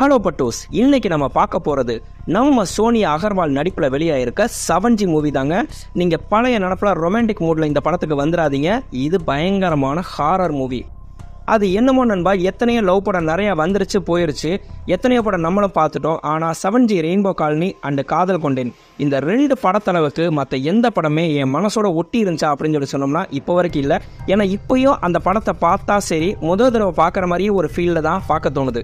Hello பட்டூஸ் இன்னைக்கு நம்ம பார்க்க போகிறது நம்ம சோனியா அகர்வால் நடிப்பில் வெளியாயிருக்க செவன்ஜி மூவி தாங்க. நீங்கள் பழைய நடப்பில் ரொமான்டிக் மூடில் இந்த படத்துக்கு வந்துடாதீங்க இது பயங்கரமான ஹாரர் மூவி அது என்னமோ நண்பா எத்தனையோ லவ் படம் நிறையா வந்துருச்சு போயிருச்சு. எத்தனையோ படம் நம்மளும் பார்த்துட்டோம். ஆனால் seven G rainbow colony and காதல் கொண்டேன். இந்த ரெண்டு படத்தளவுக்கு மற்ற எந்த படமே என் மனசோட ஒட்டி இருந்துச்சா அப்படின்னு சொல்லி சொன்னோம்னா இப்போ வரைக்கும் இல்லை. ஏன்னா இப்போயும் அந்த படத்தை பார்த்தா சரி முதல் தடவை பார்க்குற மாதிரியே ஒரு ஃபீல்டில் தான் பார்க்க தோணுது.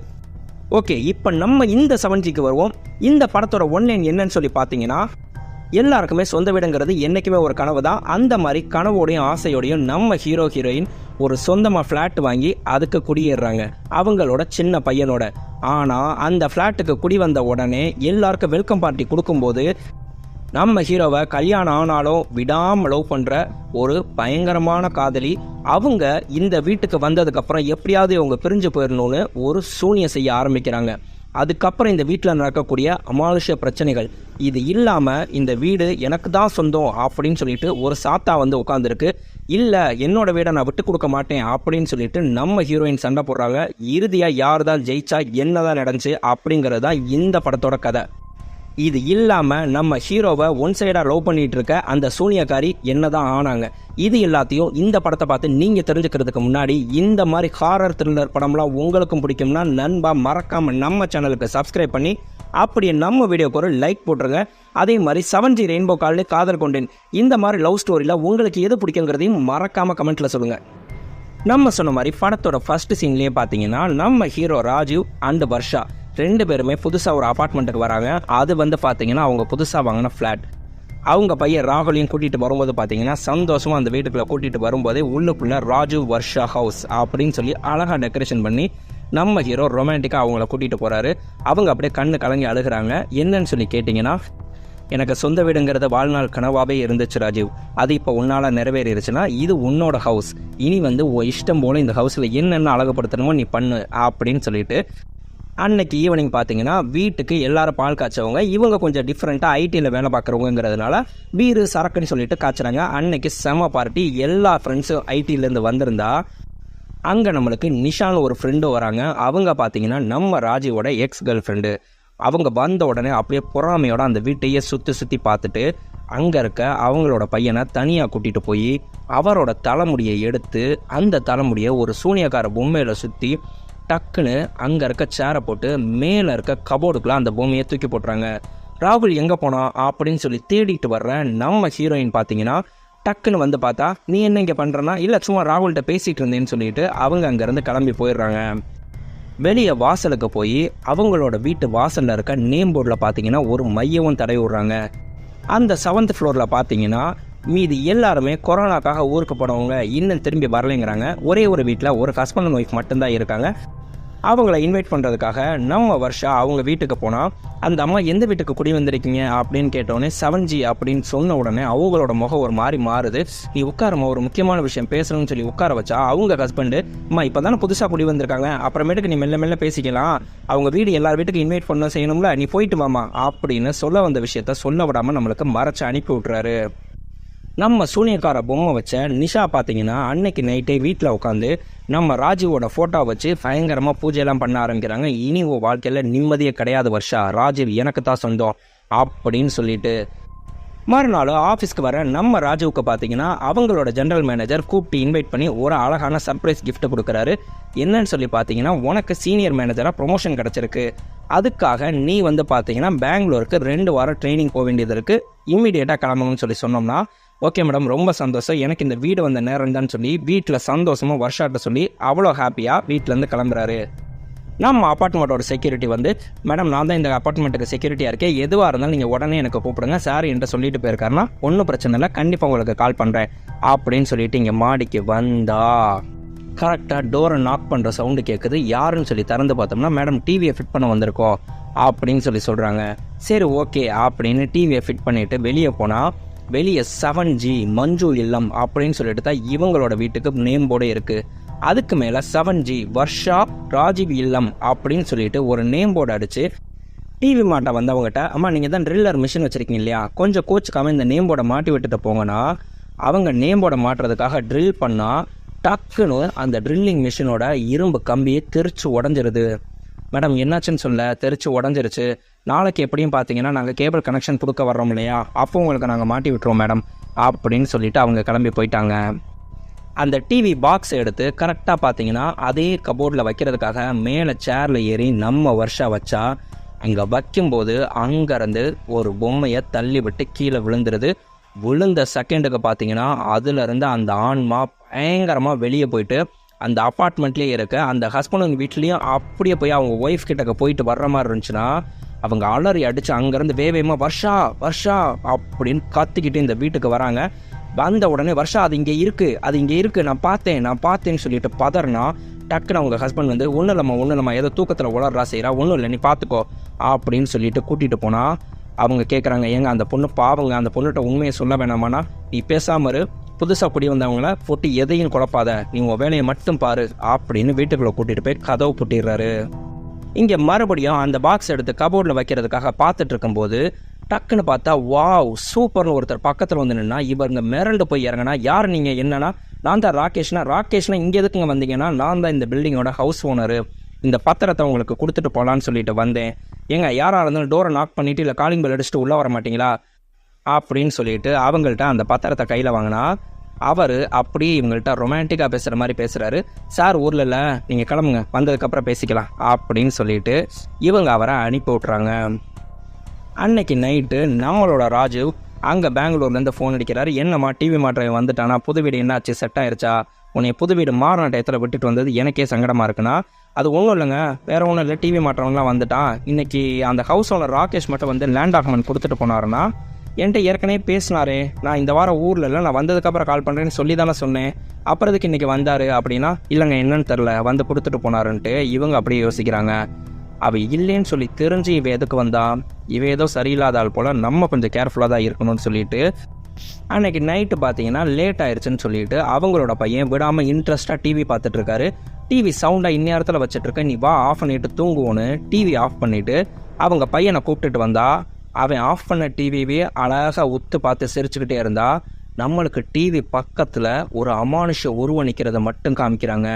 ஓகே இப்போ நம்ம இந்த செவன்ஜிக்கு வருவோம். இந்த படத்தோட ஒன்லைன் என்னன்னு சொல்லி பார்த்தீங்கன்னா எல்லாருக்குமே சொந்த வீடுங்கிறது என்றைக்குமே ஒரு கனவு தான். அந்த மாதிரி கனவோடையும் ஆசையோடையும் நம்ம ஹீரோ ஹீரோயின் ஒரு சொந்தமாக ஃப்ளாட் வாங்கி அதுக்கு குடியேறுறாங்க. அவங்களோட சின்ன பையனோட. ஆனால் அந்த ஃப்ளாட்டுக்கு குடி வந்த உடனே எல்லாருக்கும் வெல்கம் பார்ட்டி கொடுக்கும்போது நம்ம ஹீரோவை கல்யாணம் ஆனாலும் விடாமல் லவ் பண்ணுற ஒரு பயங்கரமான காதலி அவங்க இந்த வீட்டுக்கு வந்ததுக்கப்புறம் எப்படியாவது இவங்க பிரிஞ்சு போயிடணும்னு ஒரு சூனியம் செய்ய ஆரம்பிக்கிறாங்க. அதுக்கப்புறம் இந்த வீட்டில் நடக்கக்கூடிய அமானுஷ்ய பிரச்சனைகள் இது இல்லாமல் இந்த வீடு எனக்கு தான் சொந்தம் அப்படின்னு சொல்லிட்டு ஒரு சாத்தா வந்து உட்காந்துருக்கு இல்லை என்னோட வீடை நான் விட்டு கொடுக்க மாட்டேன் அப்படின்னு சொல்லிட்டு நம்ம ஹீரோயின் சண்டை போடுறாங்க. இறுதியாக யார் தான் ஜெயிச்சா என்ன தான் நடந்துச்சு அப்படிங்கிறது தான் இந்த படத்தோட கதை. இது இல்லாமல் நம்ம ஹீரோவை ஒன் சைடாக லவ் பண்ணிட்டு இருக்க அந்த சூனியக்காரி என்னதான் ஆனாங்க. இது எல்லாத்தையும் இந்த படத்தை பார்த்து நீங்கள் தெரிஞ்சுக்கிறதுக்கு முன்னாடி இந்த மாதிரி ஹாரர் த்ரில்லர் படம்லாம் உங்களுக்கும் பிடிக்கும்னா நண்பா மறக்காமல் நம்ம சேனலுக்கு சப்ஸ்கிரைப் பண்ணி அப்படியே நம்ம வீடியோக்கு ஒரு லைக் போட்டுருங்க. அதே மாதிரி செவன் ஜி ரெயின்போ கால்னு காதல் கொண்டேன். இந்த மாதிரி லவ் ஸ்டோரியில் உங்களுக்கு எது பிடிக்குங்கிறதையும் மறக்காமல் கமெண்ட்டில் சொல்லுங்கள் நம்ம சொன்ன மாதிரி படத்தோட ஃபர்ஸ்ட் சீன்லேயே பார்த்தீங்கன்னா நம்ம ஹீரோ ராஜீவ் அண்ட் வர்ஷா. ரெண்டு பேருமே புதுசாக ஒரு அப்பார்ட்மெண்ட்டுக்கு வராங்க. அது வந்து பார்த்தீங்கன்னா அவங்க புதுசாக வாங்கின ஃப்ளாட் அவங்க பையன் ராகுலையும் கூட்டிகிட்டு வரும்போது பார்த்தீங்கன்னா சந்தோஷமாக அந்த வீட்டுக்குள்ளே கூட்டிகிட்டு வரும்போதே உள்ளுக்குள்ள ராஜீவ் வர்ஷா ஹவுஸ் அப்படின்னு சொல்லி அழகாக டெக்கரேஷன் பண்ணி நம்ம ஹீரோ ரொமான்டிக்காக அவங்கள கூட்டிகிட்டு போகிறாரு அவங்க அப்படியே கண்ணு கலங்கி அழுகுறாங்க. என்னன்னு சொல்லி கேட்டிங்கன்னா எனக்கு சொந்த வீடுங்கிறது வாழ்நாள் கனவாகவே இருந்துச்சு ராஜீவ். அது இப்போ உன்னால் நிறைவேறிடுச்சுன்னா இது உன்னோட ஹவுஸ் இனி வந்து உன் இஷ்டம் போல இந்த ஹவுஸில் என்னென்ன அழகுபடுத்தணுமோ நீ பண்ணு அப்படின்னு சொல்லிட்டு அன்னைக்கு ஈவினிங் பார்த்தீங்கன்னா வீட்டுக்கு எல்லாரும் பால் காய்ச்சவங்க இவங்க கொஞ்சம் டிஃப்ரெண்ட்டாக ஐடியில் வேலை பார்க்குறவங்கிறதுனால பீரு சரக்குன்னு சொல்லிட்டு காய்ச்சுறாங்க. அன்னைக்கு செம பார்ட்டி எல்லா ஃப்ரெண்ட்ஸும் ஐடியிலேருந்து வந்திருந்தா அங்கே நம்மளுக்கு நிஷான் ஒரு ஃப்ரெண்டு வராங்க. அவங்க பார்த்தீங்கன்னா நம்ம ராஜியோட எக்ஸ் கேர்ள் ஃப்ரெண்டு அவங்க வந்த உடனே அப்படியே பொறாமையோட அந்த வீட்டையே சுற்றி சுற்றி பார்த்துட்டு அங்கே இருக்க அவங்களோட பையனை தனியாக கூட்டிகிட்டு போய் அவரோட தலைமுடியை எடுத்து அந்த தலைமுடியை ஒரு சூனியக்கார பொம்மையில் சுற்றி டக்குன்னு அங்கே இருக்க சேரை போட்டு மேலே இருக்க கபோர்டுக்குலாம் அந்த பொம்மையை தூக்கி போட்டுறாங்க. ராகுல் எங்கே போனான் அப்படின்னு சொல்லி தேடிட்டு வர்ற நம்ம ஹீரோயின் பார்த்தீங்கன்னா டக்குன்னு வந்து பார்த்தா நீ என்ன இங்கே பண்ணுறனா இல்லை சும்மா ராகுல்கிட்ட பேசிகிட்டு இருந்தேன்னு சொல்லிட்டு அவங்க அங்கேருந்து கிளம்பி போயிடுறாங்க. வெளியே வாசலுக்கு போய் அவங்களோட வீட்டு வாசலில் இருக்க நேம் போர்டில் பார்த்தீங்கன்னா ஒரு மையவும் தடவி விடுறாங்க. அந்த செவன்த் ஃப்ளோரில் பார்த்தீங்கன்னா மீதி எல்லாருமே கொரோனாக்காக ஊருக்கு போனவங்க இன்னும் திரும்பி வரலைங்கிறாங்க. ஒரே ஒரு வீட்டில் ஒரு ஹஸ்பண்ட் அண்ட் ஒய்ஃப் மட்டும்தான் இருக்காங்க. அவங்கள இன்வைட் பண்ணுறதுக்காக நம்ம வருஷா அவங்க வீட்டுக்கு போனால் அந்த அம்மா எந்த வீட்டுக்கு குடி வந்திருக்கீங்க அப்படின்னு கேட்டோடனே செவன் ஜி அப்படின்னு சொன்ன உடனே அவங்களோட முகம் ஒரு மாதிரி மாறுது. நீ உட்காரமா ஒரு முக்கியமான விஷயம் பேசணும்னு சொல்லி உட்கார வச்சா அவங்க ஹஸ்பண்டு அம்மா இப்போ தானே புதுசாக குடி வந்திருக்காங்க. அப்புறமேட்டுக்கு நீ மெல்ல மெல்ல பேசிக்கலாம். அவங்க வீடு எல்லார் வீட்டுக்கு இன்வைட் பண்ண செய்யணும்ல நீ போயிட்டு வாமா அப்படின்னு சொல்ல வந்த விஷயத்த சொல்ல விடாமல் நம்மளுக்கு மறைச்சு அனுப்பி விட்றாரு நம்ம சூனியக்கார பொம்மை வச்ச நிஷா பார்த்தீங்கன்னா அன்னைக்கு நைட்டே வீட்டில் உட்காந்து நம்ம ராஜீவோட ஃபோட்டோ வச்சு பயங்கரமாக பூஜையெல்லாம் பண்ண ஆரம்பிக்கிறாங்க. இனி உன் வாழ்க்கையில் நிம்மதியே கிடையாது வருஷா. ராஜீவ் எனக்கு தான் சொந்தம் அப்படின்னு சொல்லிட்டு மறுநாள் ஆஃபீஸ்க்கு வர நம்ம ராஜுவுக்கு பார்த்தீங்கன்னா அவங்களோட ஜென்ரல் மேனேஜர் கூப்பிட்டு இன்வைட் பண்ணி ஒரு அழகான சர்ப்ரைஸ் gift கொடுக்குறாரு. என்னன்னு சொல்லி பார்த்தீங்கன்னா உனக்கு சீனியர் மேனேஜராக ப்ரொமோஷன் கிடச்சிருக்கு. அதுக்காக நீ வந்து பார்த்தீங்கன்னா பெங்களூருக்கு ரெண்டு வாரம் ட்ரைனிங் போக வேண்டியது இருக்குது இம்மிடியேட்டாக கிளம்பணும்னு சொல்லி சொன்னோம்னா ஓகே மேடம் ரொம்ப சந்தோஷம். எனக்கு இந்த வீடு வந்த நேரம் தான் சொல்லி வீட்டில் சந்தோஷமாக வருஷாட்ட சொல்லி அவ்வளோ ஹாப்பியாக வீட்டிலேருந்து கிளம்புறாரு. நம்ம அப்பார்ட்மெண்ட்டோட செக்யூரிட்டி வந்து மேடம் நான் தான் இந்த அப்பார்ட்மெண்ட்டுக்கு செக்யூரிட்டியாக இருக்கேன். எதுவாக இருந்தாலும் நீங்கள் உடனே எனக்கு கூப்பிடுங்க. சார் என்கிட்ட சொல்லிட்டு போயிருக்காருன்னா ஒன்றும் பிரச்சனை இல்லை கண்டிப்பாக உங்களுக்கு கால் பண்ணுறேன் அப்படின்னு சொல்லிட்டு இங்கே மாடிக்கு வந்தா கரெக்டாக டோரை நாக் பண்ணுற சவுண்டு கேட்குது யாருன்னு சொல்லி திறந்து பார்த்தோம்னா மேடம் டிவியை ஃபிட் பண்ண வந்திருக்கோம். அப்படின்னு சொல்லி சொல்கிறாங்க சரி ஓகே அப்படின்னு டிவியை ஃபிட் பண்ணிவிட்டு வெளியே போனால் வெளியே செவன் ஜி மஞ்சு இல்லம் அப்படின்னு சொல்லிட்டு தான் இவங்களோட வீட்டுக்கு நேம் போர்டே இருக்குது அதுக்கு மேலே செவன் ஜி வர்ஷா ராஜீவ் இல்லம் அப்படின்னு சொல்லிட்டு ஒரு நேம் போர்டு அடிச்சு டிவி மாட்ட வந்தவங்ககிட்ட அம்மா நீங்கள் தான் ட்ரில்லர் மிஷின் வச்சுருக்கீங்க இல்லையா? கொஞ்சம் கோச்சுக்காமல் இந்த நேம் போர்டை மாட்டி விட்டுட்டு போங்கன்னா அவங்க நேம் போர்டை மாட்டுறதுக்காக ட்ரில் பண்ணால் டக்குன்னு அந்த ட்ரில்லிங் மிஷினோட இரும்பு கம்பியை தெரிச்சு உடஞ்சிருது. மேடம் என்னாச்சுன்னு சொல்ல? தெரிச்சு உடஞ்சிருச்சு. நாளைக்கு எப்படியும் பார்த்தீங்கன்னா நாங்கள் கேபிள் கனெக்ஷன் கொடுக்க வர்றோம் இல்லையா? அப்போ உங்களுக்கு நாங்கள் மாட்டி விட்டுருவோம் மேடம் அப்படின்னு சொல்லிட்டு அவங்க கிளம்பி போயிட்டாங்க. அந்த டிவி பாக்ஸ் எடுத்து கரெக்டாக பார்த்தீங்கன்னா அதே கபோர்டில் வைக்கிறதுக்காக மேலே சேரில் ஏறி நம்ம வருஷா வச்சா அங்கே வைக்கும்போது அங்கேருந்து ஒரு பொம்மையை தள்ளி விட்டு கீழே விழுந்துருது. விழுந்த செகண்டுக்கு பார்த்தீங்கன்னா அதுலேருந்து அந்த ஆன்மா பயங்கரமாக வெளியே போயிட்டு அந்த அப்பார்ட்மெண்ட்லேயே இருக்க அந்த ஹஸ்பண்ட் வீட்லேயும் அப்படியே போய் அவங்க ஒய்ஃப் கிட்டக்க போயிட்டு வர்ற மாதிரி இருந்துச்சுன்னா அவங்க அலறி அடித்து அங்கேருந்து வேவேமா வர்ஷா வர்ஷா அப்படின்னு கத்திக்கிட்டு இந்த வீட்டுக்கு வராங்க. வந்த உடனே வருஷா அது இங்கே இருக்குது அது இங்கே இருக்குது நான் பார்த்தேன் நான் பார்த்தேன்னு சொல்லிட்டு பதறனா டக்குன்னு அவங்க ஹஸ்பண்ட் வந்து ஒன்றும் இல்லைம்மா ஒன்றும் இல்லைம்மா ஏதோ தூக்கத்தில் உளர்றா செய்கிறா ஒன்றும் இல்லை நீ பார்த்துக்கோ அப்படின்னு சொல்லிட்டு கூட்டிகிட்டு போனால் அவங்க கேட்குறாங்க ஏங்க அந்த பொண்ணு பாவங்க அந்த பொண்ணுகிட்ட உண்மையை சொல்ல வேணாமாண்ணா நீ பேசாமரு புதுசாக குடி வந்தவங்கள போட்டு எதையும் குழப்பாத நீ உன் வேலையை மட்டும் பாரு அப்படின்னு வீட்டுக்குள்ளே கூட்டிகிட்டு போய் கதவு பூட்டிடுறாரு. இங்கே மறுபடியும் அந்த பாக்ஸ் எடுத்து கபோர்டில் வைக்கிறதுக்காக பார்த்துட்டு இருக்கும்போது டக்குன்னு பார்த்தா வாவ் சூப்பர்னு ஒருத்தர் பக்கத்தில் வந்து நின்னா இவருங்க மிரண்டு போய் இறங்கினா யார் நீங்கள் என்னன்னா நான் தான் ராகேஷ்னா ராகேஷ்னா இங்கே எதுக்குங்க வந்தீங்கன்னா நான் தான் இந்த பில்டிங்கோட ஹவுஸ் ஓனரு இந்த பத்திரத்தை உங்களுக்கு கொடுத்துட்டு போகலான்னு சொல்லிட்டு வந்தேன். ஏங்க யாராக இருந்தாலும் டோரை நாக் பண்ணிவிட்டு இல்லை காலிங் பெல் அடிச்சுட்டு உள்ளே வர மாட்டீங்களா? அப்படின்னு சொல்லிட்டு அவங்கள்ட்ட அந்த பத்திரத்தை கையில் வாங்கினா அவர் அப்படியே இவங்கள்ட்ட ரொமான்டிக்காக பேசுகிற மாதிரி பேசுகிறாரு சார் ஊரில் இல்லை. நீங்கள் கிளம்புங்க. வந்ததுக்கப்புறம் பேசிக்கலாம். அப்படின்னு சொல்லிட்டு இவங்க அவரை அனுப்பி விட்றாங்க அன்னைக்கு நைட்டு நம்மளோட ராஜு அங்கே பெங்களூர்லேருந்து ஃபோன் அடிக்கிறாரு. என்னம்மா டிவி மாற்றம் வந்துட்டானா? புது வீடு என்னாச்சு? செட் ஆயிடுச்சா உன்னை புது வீடு மாறின டயத்தில் விட்டுட்டு வந்தது எனக்கே சங்கடமாக இருக்குன்னா அது ஒன்றும் இல்லைங்க. வேற ஒன்றும் இல்லை. டிவி மாற்றவங்களாம் வந்துட்டான். இன்றைக்கி அந்த ஹவுஸ் ஓனர் ராகேஷ் மட்டும் வந்து லேண்ட் டாக்குமெண்ட் கொடுத்துட்டு போனாருன்னா என்கிட்ட ஏற்கனவே பேசினாரே. நான் இந்த வாரம் ஊரில் இல்லை நான் வந்ததுக்கப்புறம் கால் பண்ணுறேன்னு சொல்லி தானே சொன்னேன். அப்புறத்துக்கு இன்றைக்கி வந்தார் அப்படின்னா இல்லைங்க என்னன்னு தெரில வந்து கொடுத்துட்டு போனாருன்ட்டு இவங்க அப்படியே யோசிக்கிறாங்க. அவள் இல்லைன்னு சொல்லி தெரிஞ்சு இவ எதுக்கு வந்தா? இவ ஏதோ சரியில்லாத ஆள் போல் நம்ம கொஞ்சம் கேர்ஃபுல்லாக தான் இருக்கணும்னு சொல்லிட்டு அன்னைக்கு நைட்டு பார்த்தீங்கன்னா லேட் ஆயிடுச்சுன்னு சொல்லிட்டு அவங்களோட பையன் விடாமல் இன்ட்ரெஸ்ட்டாக டிவி பார்த்துட்டு இருக்காரு. டிவி சவுண்டாக இந்நேரத்தில் வச்சுட்டு இருக்க நீ வா ஆஃப் பண்ணிட்டு தூங்குவோன்னு டிவி ஆஃப் பண்ணிட்டு அவங்க பையனை கூப்பிட்டுட்டு வந்தா அவன் ஆஃப் பண்ண டிவியே அழகாக உத்து பார்த்து சிரிச்சுக்கிட்டே இருந்தா நம்மளுக்கு டிவி பக்கத்தில் ஒரு அமானுஷ உருவம் நிற்கிறத மட்டும் காமிக்கிறாங்க.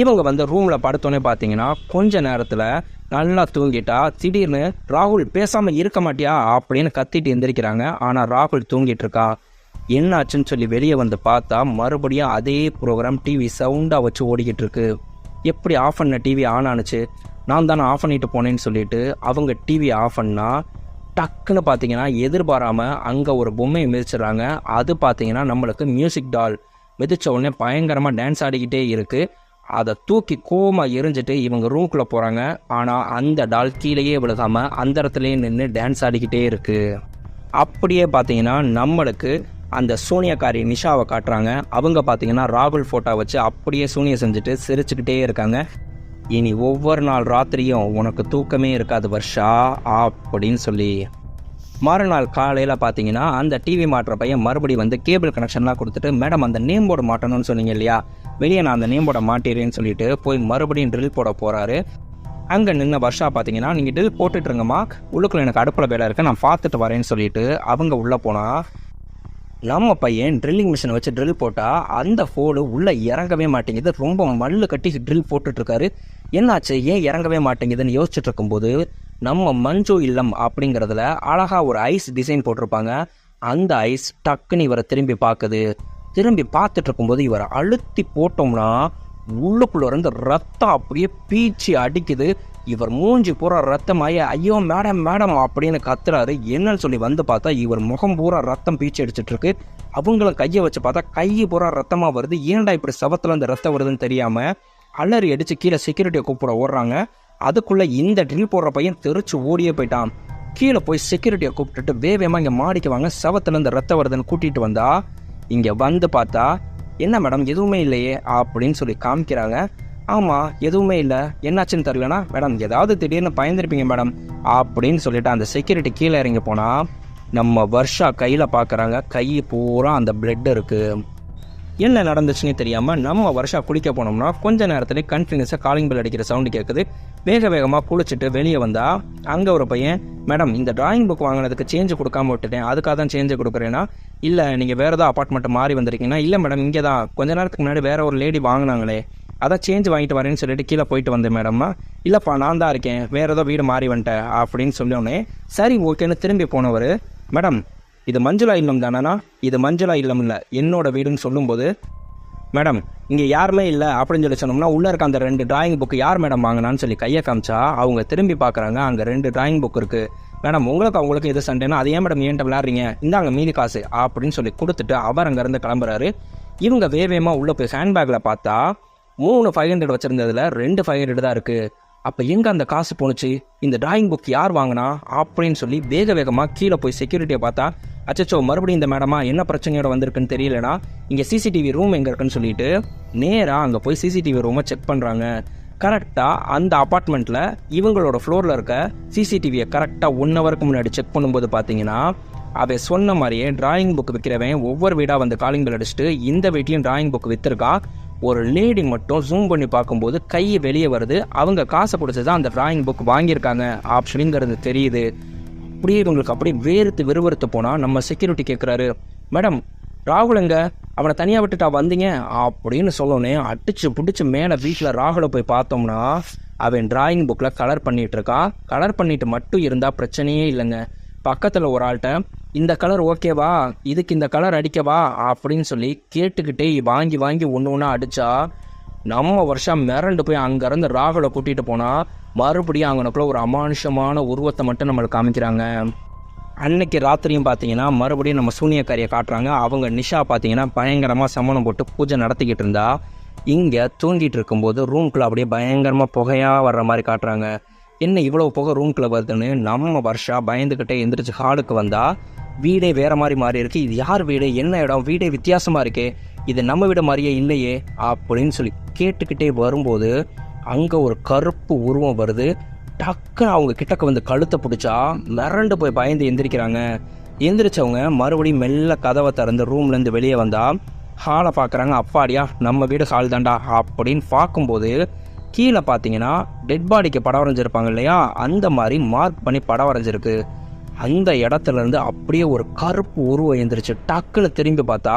இவங்க வந்து ரூமில் படுத்தோன்னே பார்த்தீங்கன்னா கொஞ்ச நேரத்தில் நல்லா தூங்கிட்டா திடீர்னு ராகுல் பேசாமல் இருக்க மாட்டியா அப்படின்னு கத்திட்டு எந்திரிக்கிறாங்க. ஆனால் ராகுல் தூங்கிட்டு இருக்கா. என்னாச்சுன்னு சொல்லி வெளியே வந்து பார்த்தா மறுபடியும் அதே ப்ரோக்ராம் டிவி சவுண்டாக வச்சு ஓடிக்கிட்டு இருக்கு. எப்படி ஆஃப் பண்ண டிவி ஆன் ஆனுச்சு? நான் தானே ஆஃப் பண்ணிட்டு போனேன்னு சொல்லிட்டு அவங்க டிவி ஆஃப் பண்ணால் டக்குன்னு பார்த்தீங்கன்னா எதிர்பாராமல் அங்கே ஒரு பொம்மையை மிதிச்சிடுறாங்க. அது பார்த்தீங்கன்னா நம்மளுக்கு மியூசிக் டால் மிதிச்ச உடனே பயங்கரமாக டான்ஸ் ஆடிக்கிட்டே இருக்குது அதை தூக்கி கோமாக எரிஞ்சிட்டு இவங்க ரூம்குள்ளே போகிறாங்க ஆனால் அந்த டால் கீழேயே விழுகாமல் அந்த இடத்துலயே நின்று டான்ஸ் ஆடிக்கிட்டே இருக்குது அப்படியே பார்த்தீங்கன்னா நம்மளுக்கு அந்த சூனியக்காரி நிஷாவை காட்டுறாங்க. அவங்க பார்த்தீங்கன்னா ராகுல் ஃபோட்டோ வச்சு அப்படியே சூனியம் செஞ்சுட்டு சிரிச்சுக்கிட்டே இருக்காங்க. இனி ஒவ்வொரு நாள் ராத்திரியும் உனக்கு தூக்கமே இருக்காது வருஷா அப்படின்னு சொல்லி. மறுநாள் காலையில் பார்த்தீங்கன்னா அந்த டிவி மாட்டுற பையன் மறுபடியும் வந்து கேபிள் கனெக்ஷன்லாம் கொடுத்துட்டு மேடம் அந்த நேம் போர்டு மாட்டணும்னு சொன்னீங்க இல்லையா? வெளியே நான் அந்த நேம் போர்டை மாட்டிடுறேன்னு சொல்லிட்டு போய் மறுபடியும் ட்ரில் போட போகிறாரு அங்கே நின்ன வருஷா பார்த்தீங்கன்னா நீங்கள் ட்ரில் போட்டுட்ருங்கம்மா உள்ளுக்குள்ள எனக்கு அடுப்பில் வேலை இருக்குது நான் பார்த்துட்டு வரேன்னு சொல்லிட்டு அவங்க உள்ளே போனால் நம்ம பையன் ட்ரில்லிங் மிஷினை வச்சு ட்ரில் போட்டால் அந்த ஃபோனு உள்ளே இறங்கவே மாட்டேங்குது. ரொம்ப மல்லு கட்டி ட்ரில் போட்டுட்ருக்காரு. என்னாச்சு? ஏன் இறங்கவே மாட்டேங்குதுன்னு யோசிச்சுட்டு இருக்கும்போது நம்ம மஞ்சு இல்லம் அப்படிங்கிறதுல அழகாக ஒரு ஐஸ் டிசைன் போட்டிருப்பாங்க. அந்த ஐஸ் டக்குன்னு இவரை திரும்பி பார்க்குது. திரும்பி பார்த்துட்டு இருக்கும்போது இவரை அழுத்தி போட்டோம்னா உள்ளுக்குள்ளே இருந்து ரத்தம் அப்படியே பீச்சி அடிக்குது. இவர் மூஞ்சி பூரா ரத்தமாயி ஐயோ மேடம் மேடம் அப்படின்னு கத்துறாரு. என்னன்னு சொல்லி வந்து பார்த்தா இவர் முகம் பூரா ரத்தம் பீச்சு அடிச்சிட்டு இருக்கு அவங்களும் கையை வச்சு பார்த்தா கை பூரா ரத்தமாக வருது. ஏன்டா இப்படி சவத்தில் அந்த ரத்தம் வருதுன்னு தெரியாமல் அலறி அடிச்சு கீழே செக்யூரிட்டியை கூப்பிட ஓடுறாங்க. அதுக்குள்ளே இந்த ட்ரில் போடுற பையன் தெரிச்சு ஓடியே போயிட்டான். கீழே போய் செக்யூரிட்டியை கூப்பிட்டுட்டு வேவேமா இங்கே மாடிக்கு வாங்க சவத்துல இந்த ரத்தம் வருதுன்னு கூட்டிகிட்டு வந்தா இங்கே வந்து பார்த்தா என்ன மேடம் எதுவுமே இல்லையே அப்படின்னு சொல்லி காமிக்கிறாங்க. ஆமாம் எதுவுமே இல்லை. என்னாச்சுன்னு தெரியலனா மேடம் ஏதாவது திடீர்னு பயந்துருப்பீங்க மேடம். அப்படின்னு சொல்லிட்டு அந்த செக்யூரிட்டி கீழே இறங்கி போனால் நம்ம வருஷா கையில் பார்க்குறாங்க கை பூரா அந்த பிளட் இருக்குது என்ன நடந்துச்சுன்னு தெரியாமல் நம்ம வருஷா குளிக்க போனோம்னா கொஞ்ச நேரத்துலேயே கண்டினியூஸாக காலிங் பெல் அடிக்கிற சவுண்டு கேட்குது வேக வேகமாக குளிச்சுட்டு வெளியே வந்தால் அங்கே ஒரு பையன் மேடம் இந்த டிராயிங் புக் வாங்கினதுக்கு சேஞ்சு கொடுக்காம விட்டுட்டேன். அதுக்காக தான் சேஞ்சு கொடுக்குறேன்னா இல்லை நீங்கள் வேறு ஏதாவது அப்பார்ட்மெண்ட் மாறி வந்திருக்கீங்கன்னா இல்லை மேடம் இங்கே தான் கொஞ்ச நேரத்துக்கு முன்னாடி வேறு ஒரு லேடி வாங்கினாங்களே. அதான் சேஞ்ச் வாங்கிட்டு வரேன்னு சொல்லிட்டு கீழே போயிட்டு வந்தேன் மேடம் இல்லைப்பா நான் தான் இருக்கேன். வேறு ஏதோ வீடு மாறி வந்துட்டேன் அப்படின்னு சொன்னோடனே சரி ஓகேன்னு திரும்பி போனவர் மேடம் இது மஞ்சுளா இல்லம் தானேண்ணா? இது மஞ்சுளா இல்லம் இல்லை என்னோட வீடுன்னு சொல்லும்போது மேடம் இங்கே யாருமே இல்லை அப்படின்னு சொல்லி சொன்னோம்னா உள்ளே இருக்க அந்த ரெண்டு டிராயிங் புக்கு யார் மேடம் வாங்கினான்னு சொல்லி கையை காமிச்சா அவங்க திரும்பி பார்க்குறாங்க அங்கே ரெண்டு டிராயிங் புக் இருக்குது மேடம் உங்களுக்கு அவங்களுக்கு எது சண்டைனா அது ஏன் மேடம் ஏன்ட்ட விளையாடுறீங்க? இந்தாங்க மீதி காசு அப்படின்னு சொல்லி கொடுத்துட்டு அவர் அங்கேருந்து கிளம்புறாரு. இவங்க வேவேமாக உள்ளே போய் ஹேண்ட்பேக்கில் பார்த்தா மூணு ஃபைவ் ஹண்ட்ரட் வச்சுருந்ததில் ரெண்டு ஃபைவ் ஹண்ட்ரட் தான் இருக்குது அப்போ எங்கே அந்த காசு போணுச்சு? இந்த டிராயிங் புக் யார் வாங்கினா? அப்படின்னு சொல்லி வேக வேகமாக கீழே போய் செக்யூரிட்டியை பார்த்தா அச்சச்சோ மறுபடியும் இந்த மேடமா என்ன பிரச்சனையோட வந்திருக்குன்னு தெரியலனா இங்கே சிசிடிவி ரூம் எங்கே இருக்குன்னு சொல்லிட்டு நேராக அங்கே போய் சிசிடிவி ரூமை செக் பண்ணுறாங்க கரெக்டாக அந்த அப்பார்ட்மெண்ட்டில் இவங்களோட ஃப்ளோரில் இருக்க சிசிடிவியை கரெக்டாக ஒன் ஹவருக்கு முன்னாடி செக் பண்ணும்போது பார்த்தீங்கன்னா அவன் சொன்ன மாதிரியே டிராயிங் புக் விற்கிறவன் ஒவ்வொரு வீடாக வந்து காலிங் பில் அடிச்சுட்டு இந்த வீட்லேயும் டிராயிங் புக் விற்றுருக்கா ஒரு லேடி மட்டும் ஜூம் பண்ணி பார்க்கும்போது கை வெளியே வருது. அவங்க காசை கொடுத்து தான் அந்த டிராயிங் புக் வாங்கியிருக்காங்க ஆப்ஷனுங்கிறது தெரியுது. அப்படியே இவங்களுக்கு அப்படியே வேறுத்து விறுவறுத்து போனால் நம்ம செக்யூரிட்டி கேட்குறாரு மேடம் ராகுலங்க அவனை தனியாக விட்டுட்டா வந்தீங்க? அப்படின்னு சொல்லோன்னே அடிச்சு பிடிச்சி மேலே வீட்டில் ராகுலை போய் பார்த்தோம்னா அவன் டிராயிங் புக்கில் கலர் பண்ணிகிட்ருக்கா கலர் பண்ணிட்டு மட்டும் இருந்தால் பிரச்சனையே இல்லைங்க. பக்கத்தில் ஒரு ஆள்கிட்ட இந்த கலர் ஓகேவா இதுக்கு இந்த கலர் அடிக்கவா அப்படின்னு சொல்லி கேட்டுக்கிட்டே வாங்கி வாங்கி ஒன்று ஒன்றா அடித்தா நம்ம வருஷம் மிரண்டு போய் அங்கேருந்து ராகுலை கூட்டிகிட்டு போனால் மறுபடியும் அங்கனக்குள்ள ஒரு அமானுஷமான உருவத்தை மட்டும் நம்மளுக்கு காமிக்கிறாங்க. அன்னைக்கு ராத்திரியும் பார்த்தீங்கன்னா மறுபடியும் நம்ம சூனியக்காரியை காட்டுறாங்க. அவங்க நிஷா பார்த்தீங்கன்னா பயங்கரமாக சமணம் போட்டு பூஜை நடத்திக்கிட்டு இருந்தா இங்கே தூங்கிட்டு இருக்கும்போது ரூம்குள்ளே அப்படியே பயங்கரமாக புகையாக வர்ற மாதிரி காட்டுறாங்க. என்ன இவ்வளோ புகை ரூம்குள்ளே வருதுன்னு நம்ம வருஷா பயந்துக்கிட்டே எந்திரிச்சு ஹாலுக்கு வந்தால் வீடே வேற மாதிரி மாறி இருக்கு. இது யார் வீடு? என்ன இடம்? வீடே வித்தியாசமாக இருக்கே. இது நம்ம வீடு மாதிரியே இல்லையே அப்படின்னு சொல்லி கேட்டுக்கிட்டே வரும்போது அங்கே ஒரு கருப்பு உருவம் வருது. டக்குன்னு அவங்க கிட்டக்க வந்து கழுத்தை பிடிச்சா மிரண்டு போய் பயந்து எந்திரிக்கிறாங்க. எந்திரிச்சவங்க மறுபடியும் மெல்ல கதவை திறந்து ரூம்லேருந்து வெளியே வந்தா ஹாலை பார்க்குறாங்க அப்பாடியா நம்ம வீடு ஹால் தான்டா அப்படின்னு பார்க்கும்போது கீழே பார்த்தீங்கன்னா டெட் பாடிக்கு படம் வரைஞ்சிருப்பாங்க இல்லையா? அந்த மாதிரி மார்க் பண்ணி படம் வரைஞ்சிருக்கு. அந்த இடத்துலேருந்து அப்படியே ஒரு கருப்பு உருவம் எழுந்திரிச்சு டக்குன்னு திரும்பி பார்த்தா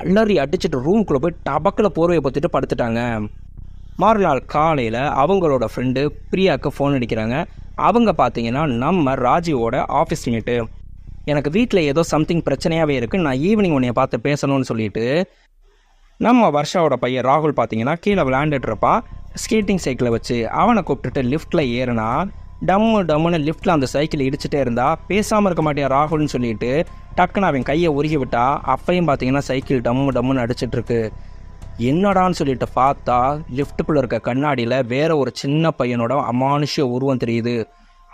அலறி அடிச்சுட்டு ரூமுக்குள்ளே போய் டபக்கில் போர்வையை பற்றிட்டு படுத்துட்டாங்க. மறுநாள் காலையில் அவங்களோட ஃப்ரெண்டு பிரியாவுக்கு ஃபோன் அடிக்கிறாங்க. அவங்க பார்த்தீங்கன்னா நம்ம ராஜீவோட ஆஃபீஸ் மீட்டு எனக்கு வீட்டில் ஏதோ சம்திங் பிரச்சனையாகவே இருக்குது நான் ஈவினிங் உன்னைய பார்த்து பேசணும்னு சொல்லிட்டு நம்ம வருஷாவோட பையன் ராகுல் பார்த்தீங்கன்னா கீழே விளையாண்டுட்டு இருப்பான் ஸ்கேட்டிங் சைக்கிளை வச்சு அவனை கூப்பிட்டுட்டு லிஃப்ட்டில் ஏறினா டம்மு டம்முன்னு லிஃப்ட்டில் அந்த சைக்கிள் இடிச்சிட்டே இருந்தா பேசாமல் இருக்க மாட்டேன் ராகுல்னு சொல்லிட்டு டக்குன்னு அவன் கையை உருகி விட்டா அப்பையும் பார்த்தீங்கன்னா சைக்கிள் டம்மு டம்முன்னு அடிச்சிட்ருக்கு என்னடான்னு சொல்லிட்டு பார்த்தா லிஃப்ட்டுக்குள்ளே இருக்க கண்ணாடியில் வேற ஒரு சின்ன பையனோட அமானுஷ உருவம் தெரியுது.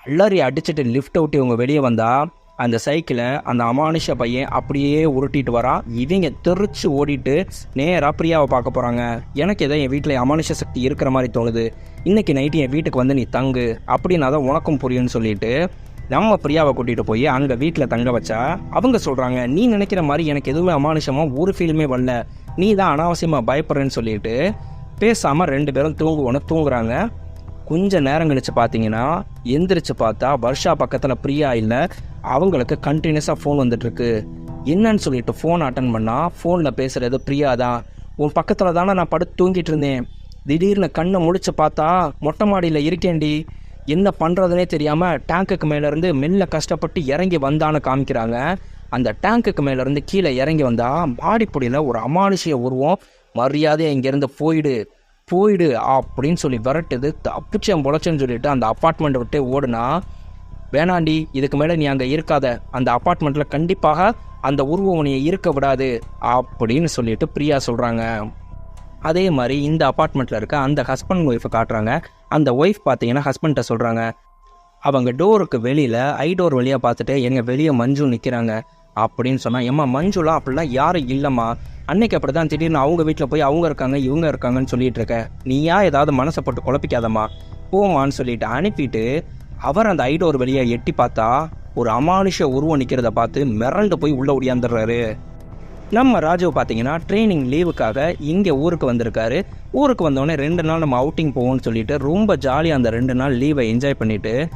அள்ளறி அடிச்சுட்டு லிஃப்ட் விட்டு இவங்க வெளியே வந்தால் அந்த சைக்கிளை அந்த அமானுஷ பையன் அப்படியே உருட்டிட்டு வரான் இவங்க தெரிச்சு ஓடிட்டு நேராக பிரியாவை பார்க்க போகிறாங்க எனக்கு எதோ என் வீட்டில் அமானுஷ சக்தி இருக்கிற மாதிரி தோணுது. இன்னைக்கு நைட்டு என் வீட்டுக்கு வந்து நீ தங்கு. அப்படின்னா தான் உனக்கும் புரியும்னு சொல்லிட்டு நம்ம பிரியாவை கூட்டிகிட்டு போய் அங்கே வீட்டில் தங்க வச்சா அவங்க சொல்கிறாங்க நீ நினைக்கிற மாதிரி எனக்கு எதுவுமே அமானுஷமாக ஒரு ஃபீலுமே வரல. நீ தான் அனாவசியமாக பயப்படுறேன்னு சொல்லிட்டு பேசாமல் ரெண்டு பேரும் தூங்குவோன்னு தூங்குறாங்க. கொஞ்சம் நேரம் கழிச்சு பார்த்தீங்கன்னா எந்திரிச்சு பார்த்தா வருஷா பக்கத்தில் பிரியா இல்லை அவங்களுக்கு கண்டினியூஸாக ஃபோன் வந்துட்டுருக்கு. என்னன்னு சொல்லிட்டு ஃபோன் அட்டன் பண்ணால் ஃபோனில் பேசுகிறது பிரியா தான். உன் பக்கத்தில் தானே நான் படுத்து தூங்கிட்டு இருந்தேன். திடீர்னு கண்ணை முழிச்சு பார்த்தா மொட்டை மாடியில் இருக்கேண்டி என்ன பண்ணுறதுனே தெரியாமல் டேங்குக்கு மேலேருந்து மெல்ல கஷ்டப்பட்டு இறங்கி வந்தான்னு காமிக்கிறாங்க. அந்த டேங்குக்கு மேலேருந்து கீழே இறங்கி வந்தால் மாடிப்பொடியில் ஒரு அமானுஷிய உருவம் மரியாதையை இங்கேருந்து போயிடு போயிடு அப்படின்னு சொல்லி விரட்டுது. தப்பிச்சேன் பொழைச்சேன்னு சொல்லிட்டு அந்த அப்பார்ட்மெண்ட்டை விட்டு ஓடுனா வேணாண்டி இதுக்கு மேலே நீ அங்கே இருக்காத. அந்த அப்பார்ட்மெண்ட்டில் கண்டிப்பாக அந்த உருவம் உன்னைய இருக்க விடாது அப்படின்னு சொல்லிட்டு பிரியா சொல்கிறாங்க அதே மாதிரி இந்த அப்பார்ட்மெண்ட்டில் இருக்க அந்த ஹஸ்பண்ட் ஒய்ஃபை காட்டுறாங்க. அந்த ஒய்ஃப் பார்த்தீங்கன்னா ஹஸ்பண்ட்டை சொல்கிறாங்க அவங்க டோருக்கு வெளியில் ஐ டோர் வழியாக பார்த்துட்டு எங்கள் வெளியே மஞ்சு நிற்கிறாங்க அப்படின்னு சொன்னால் ஏம்மா மஞ்சுலாம் அப்படிலாம் யாரும் இல்லைம்மா. அன்னைக்கு அப்படி தான் திடீர்னு அவங்க வீட்டில் போய் அவங்க இருக்காங்க இவங்க இருக்காங்கன்னு சொல்லிட்டு இருக்க. நீயா ஏதாவது மனசை போட்டு குழப்பிக்காதம்மா. போமான்னு சொல்லிட்டு அனுப்பிட்டு அவர் அந்த ஐடோர் வழியை வெளியே எட்டி பார்த்தா ஒரு அமானுஷ உருவம் நிற்கிறத பார்த்து மிரண்டு போய் உள்ளே ஒடியாந்துடுறாரு. நம்ம ராஜு பார்த்தீங்கன்னா ட்ரைனிங் லீவுக்காக இங்கே ஊருக்கு வந்திருக்காரு. ஊருக்கு வந்தோடனே ரெண்டு நாள் நம்ம அவுட்டிங் போவோம்னு சொல்லிட்டு ரொம்ப ஜாலியாக அந்த ரெண்டு நாள் லீவை என்ஜாய் பண்ணிட்டு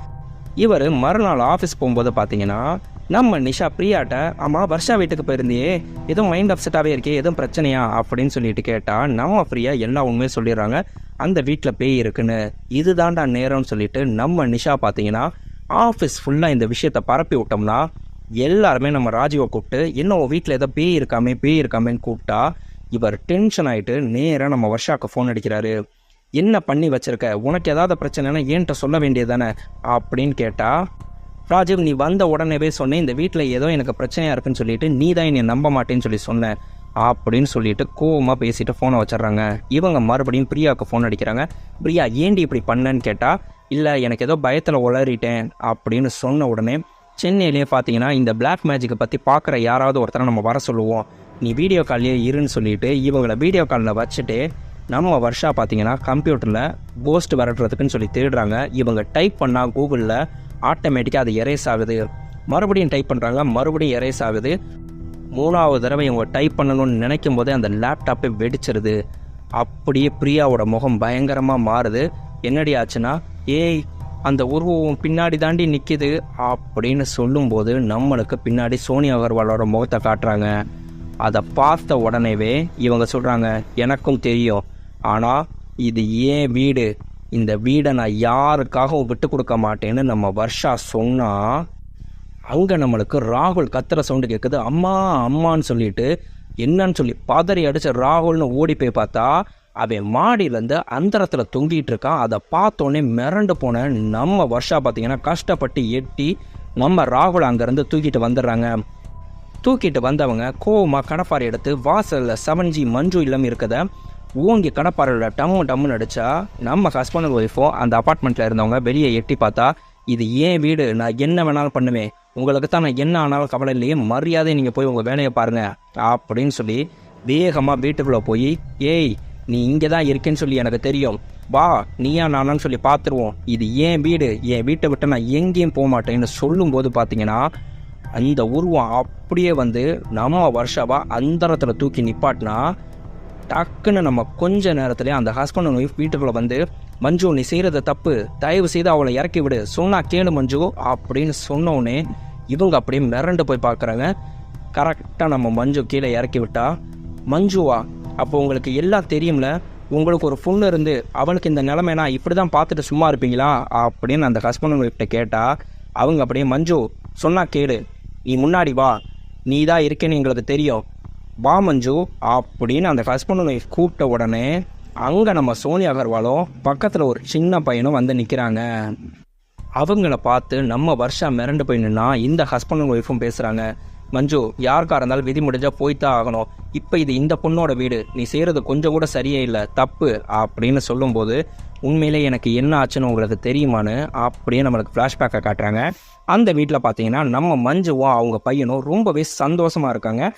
இவர் மறுநாள் ஆஃபீஸ் போகும்போது பார்த்தீங்கன்னா நம்ம நிஷா பிரியாட்ட அம்மா வருஷா வீட்டுக்கு போயிருந்தியே எதுவும் மைண்ட் அப்செட்டாகவே இருக்கே எதுவும் பிரச்சனையா? அப்படின்னு சொல்லிட்டு கேட்டால் நம்ம ஃப்ரீயாக எல்லா உண்மையும் சொல்லிடுறாங்க. அந்த வீட்டில் பேய் இருக்குன்னு இதுதான்டா நேரம்னு சொல்லிட்டு நம்ம நிஷா பார்த்தீங்கன்னா ஆஃபீஸ் ஃபுல்லாக இந்த விஷயத்தை பரப்பி விட்டோம்னா எல்லாருமே நம்ம ராஜீவை கூப்பிட்டு இன்னும் வீட்டில் ஏதோ பேய் இருக்காமே பேய் இருக்காமேன்னு கூப்பிட்டா இவர் டென்ஷன் ஆகிட்டு நேராக நம்ம வர்ஷாவுக்கு ஃபோன் அடிக்கிறாரு. என்ன பண்ணி வச்சிருக்க? உனக்கு ஏதாவது பிரச்சனைனா ஏன்ட்ட சொல்ல வேண்டியது தானே அப்படின்னு கேட்டால் ராஜீவ் நீ வந்த உடனேவே சொன்னேன் இந்த வீட்டில் ஏதோ எனக்கு பிரச்சனையாக இருக்குன்னு சொல்லிட்டு நீ தான் என்னை நம்ப மாட்டேன்னு சொல்லி சொன்னேன் அப்படின்னு சொல்லிட்டு கோவமாக பேசிட்டு ஃபோனை வச்சிடுறாங்க. இவங்க மறுபடியும் பிரியாவுக்கு ஃபோன் அடிக்கிறாங்க. பிரியா ஏண்டி இப்படி பண்ணேன்னு கேட்டால் இல்லை எனக்கு ஏதோ பயத்தில் உளறிட்டேன் அப்படின்னு சொன்ன உடனே சென்னையிலேயே பார்த்தீங்கன்னா இந்த பிளாக் மேஜிக்கை பற்றி பார்க்குற யாராவது ஒருத்தரை நம்ம வர சொல்லுவோம். நீ வீடியோ கால்லேயே இருன்னு சொல்லிட்டு இவங்களை வீடியோ காலில் வச்சுட்டு நம்ம வருஷா பார்த்தீங்கன்னா கம்ப்யூட்டரில் போஸ்ட் வரட்டுறதுக்குன்னு சொல்லி தேடுறாங்க. இவங்க டைப் பண்ணால் கூகுளில் ஆட்டோமேட்டிக்காக அது எரேஸ் ஆகுது. மறுபடியும் டைப் பண்ணுறாங்க மறுபடியும் எரேஸ் ஆகுது. மூணாவது தடவை இவங்க டைப் பண்ணணும்னு நினைக்கும் போதே அந்த லேப்டாப்பே வெடிச்சிருது. அப்படியே பிரியாவோட முகம் பயங்கரமாக மாறுது. என்னடி ஆச்சுன்னா ஏய் அந்த உருவம் பின்னாடி தாண்டி நிற்கிது அப்படின்னு சொல்லும்போது நம்மளுக்கு பின்னாடி சோனியா அகர்வாலோட முகத்தை காட்டுறாங்க. அதை பார்த்த உடனேவே இவங்க சொல்கிறாங்க எனக்கும் தெரியும். ஆனால் இது ஏன் வீடு? இந்த வீடை நான் யாருக்காகவும் விட்டு கொடுக்க மாட்டேன்னு நம்ம வர்ஷா சொன்னால் அங்கே நம்மளுக்கு ராகுல் கத்துற சவுண்டு கேட்குது அம்மா அம்மான்னு சொல்லிட்டு என்னன்னு சொல்லி பதறி அடித்த ராகுல்னு ஓடி போய் பார்த்தா அவன் மாடியிலேருந்து அந்தரத்தில் தொங்கிட்டு இருக்கான். அதை பார்த்தோன்னே மிரண்டு போன நம்ம வருஷா பார்த்தீங்கன்னா கஷ்டப்பட்டு எட்டி நம்ம ராகுல் அங்கேருந்து தூக்கிட்டு வந்துடுறாங்க. தூக்கிட்டு வந்தவங்க கோவமாக கடப்பாறை எடுத்து வாசலில் செவன்ஜி மஞ்சு இல்லம் இருக்கத ஓங்கி கடப்பாறையில் டம்மு டம்முன்னு அடித்தா நம்ம ஹஸ்பண்ட் ஒய்ஃபோ அந்த அப்பார்ட்மெண்ட்டில் இருந்தவங்க வெளியே எட்டி பார்த்தா இது ஏன் வீடு? நான் என்ன வேணாலும் பண்ணுவேன். உங்களுக்கு தான் நான் என்ன ஆனாலும் கவலை இல்லையே மரியாதை நீங்கள் போய் உங்கள் வேலையை பாருங்கள் அப்படின்னு சொல்லி வேகமாக வீட்டுக்குள்ளே போய் ஏய் நீ இங்கே தான் இருக்கேன்னு சொல்லி எனக்கு தெரியும். வா நீயா நானான்னு சொல்லி பார்த்துருவோம் இது ஏன் வீடு? என் வீட்டை விட்டு நான் எங்கேயும் போக மாட்டேன்னு சொல்லும்போது பார்த்தீங்கன்னா அந்த உருவம் அப்படியே வந்து நம்ம வருஷாவா அந்தரத்தில் தூக்கி நிப்பாட்டினா டக்குன்னு நம்ம கொஞ்ச நேரத்துலேயே அந்த ஹஸ்பண்ட் ஒய்ஃப் வீட்டுக்குள்ளே வந்து மஞ்சு நீ செய்கிறது தப்பு. தயவு செய்து அவளை இறக்கி விடு. சொன்னா கேளு மஞ்சு அப்படின்னு சொன்னோடனே இவங்க அப்படியே மிரண்டு போய் பார்க்குறாங்க. கரெக்டாக நம்ம மஞ்சு கீழே இறக்கி விட்டா. மஞ்சுவா அப்போ உங்களுக்கு எல்லாம் தெரியும்ல? உங்களுக்கு ஒரு பொண்ணு இருந்து அவளுக்கு இந்த நிலைமைனா இப்படி தான் பார்த்துட்டு சும்மா இருப்பீங்களா? அப்படின்னு அந்த ஹஸ்பண்ட் உங்கள்கிட்ட கேட்டால் அவங்க அப்படியே மஞ்சு சொன்னா கேடு நீ முன்னாடி வா. நீ தான் இருக்கேன்னு எங்களுக்கு தெரியும். வா மஞ்சு அப்படின்னு அந்த ஹஸ்பண்ட் கூப்பிட்ட உடனே அங்கே நம்ம சோனி அகர்வாலும் பக்கத்தில் ஒரு சின்ன பையனும் வந்து நிற்கிறாங்க அவங்கள பார்த்து நம்ம வருஷா மிரண்டு போய் நின்னா இந்த ஹஸ்பண்ட் ஒய்ஃபும் பேசுகிறாங்க மஞ்சு யாருக்கா இருந்தாலும் விதி முடிஞ்சால் போய்த்தான் ஆகணும். இப்போ இது இந்த பொண்ணோட வீடு. நீ செய்கிறது கொஞ்சம் கூட சரியே இல்லை. தப்பு அப்படின்னு சொல்லும்போது உண்மையிலே எனக்கு என்ன ஆச்சுன்னு உங்களுக்கு தெரியுமான்னு அப்படியே நம்மளுக்கு ஃப்ளாஷ்பேக்கை காட்டுறாங்க. அந்த வீட்டில் பார்த்தீங்கன்னா நம்ம மஞ்சுவும் அவங்க பையனும் ரொம்பவே சந்தோஷமாக இருக்காங்க.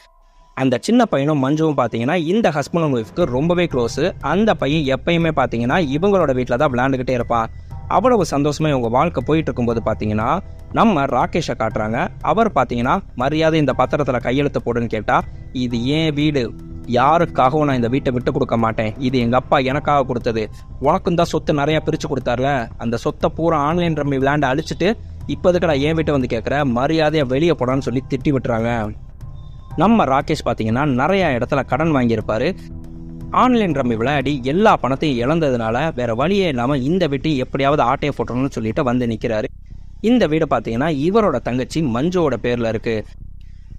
அந்த சின்ன பையனும் மஞ்சுவும் பார்த்தீங்கன்னா இந்த ஹஸ்பண்ட் அண்ட் ஒய்ஃப்க்கு ரொம்பவே க்ளோஸு அந்த பையன் எப்பயுமே பார்த்தீங்கன்னா இவங்களோட வீட்டில் தான் விளையாண்டுக்கிட்டே இருப்பான் அவ்வளவு சந்தோஷமாக இவங்க வாழ்க்கை போயிட்டு இருக்கும்போது பார்த்தீங்கன்னா நம்ம ராகேஷை காட்டுறாங்க. அவர் பார்த்தீங்கன்னா மரியாதை இந்த பத்திரத்தில் கையெழுத்து போடுன்னு கேட்டால் இது ஏன் வீடு? யாருக்காகவும் நான் இந்த வீட்டை விட்டு கொடுக்க மாட்டேன். இது எங்கள் அப்பா எனக்காக கொடுத்தது. உனக்கும் தான் சொத்து நிறையா பிரித்து கொடுத்தாருல. அந்த சொத்தை பூரா ஆன்லைன் ரம்மி விளையாண்டு அழிச்சிட்டு இப்போதுக்கு நான் ஏன் வீட்டை வந்து கேட்குற மரியாதையை வெளியே போடான்னு சொல்லி திட்டி விட்டுறாங்க. நம்ம ராகேஷ் பார்த்தீங்கன்னா நிறையா இடத்துல கடன் வாங்கியிருப்பார். ஆன்லைன் ரம்மி விளையாடி எல்லா பணத்தையும் இழந்ததுனால வேறு வழியே இல்லாமல் இந்த வீட்டை எப்படியாவது ஆட்டையை போட்டணும்னு சொல்லிட்டு வந்து நிற்கிறாரு இந்த வீடு பார்த்தீங்கன்னா இவரோட தங்கச்சி மஞ்சுவோட பேரில் இருக்குது